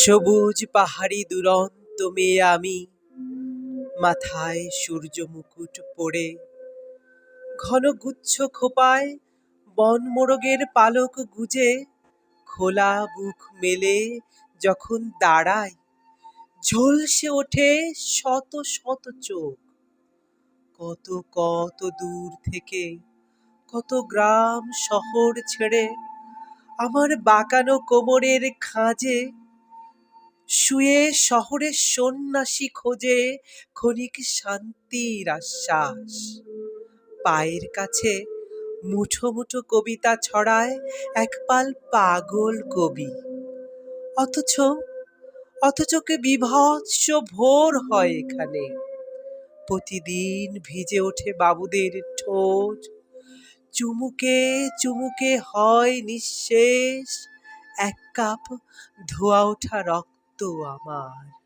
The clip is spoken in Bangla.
সবুজ পাহাড়ি দুরন্ত মেয়ে আমি। মাথায় সূর্য মুকুট পড়ে ঘন গুচ্ছ খোপায় বন মোরগের পালক গুজে, খোলা বুক মেলে যখন দাঁড়ায়, ঝলসে ওঠে শত শত চোখ। কত কত দূর থেকে, কত গ্রাম শহর ছেড়ে আমার বাঁকানো কোমরের খাঁজে শুয়ে শহরের সন্ন্যাসী খোঁজে ক্ষণিক শান্তির আশ্বাস। পায়ের কাছে মুঠো মুঠো কবিতা ছড়ায় এক পাল পাগল কবি। অথচ অথচ কে বিভৎস ভোর হয় এখানে। প্রতিদিন ভিজে ওঠে বাবুদের ঠোঁট। চুমুকে চুমুকে হয় নিঃশেষ। এক কাপ ধোয়া ওঠা রক্ত আমার।